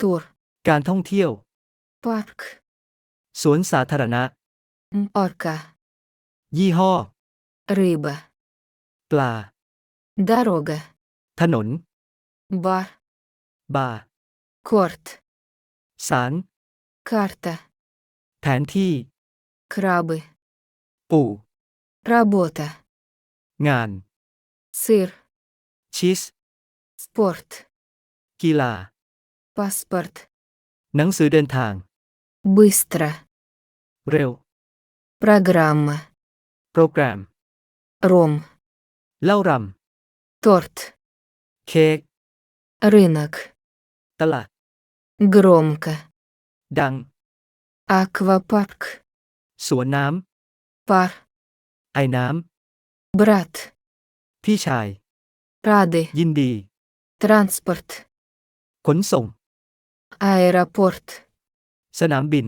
тур, การท่องเที่ยว парк, สวนสาธารณะ орка, ยี่ห้อ рыба, ปลา дорога, ถนน бар, บาร์ корт, สาร карта, แผนที่ крабы, ปู่ работа, งาน сыр, ชีส спорт, กีฬา паспорт, หนังสือเดินทาง быстро, เร็ว программа, โปรแกรม ром, เล่าร торт, ำ เค้ก рынок, ตลาด громко, ดัง аквапарк, สวนน้ пар, ำ ไอ้น้ брат, ำ พี่ชาย рады, ยินดี транспорт, ขนส่ง аэропорт, สนามบิน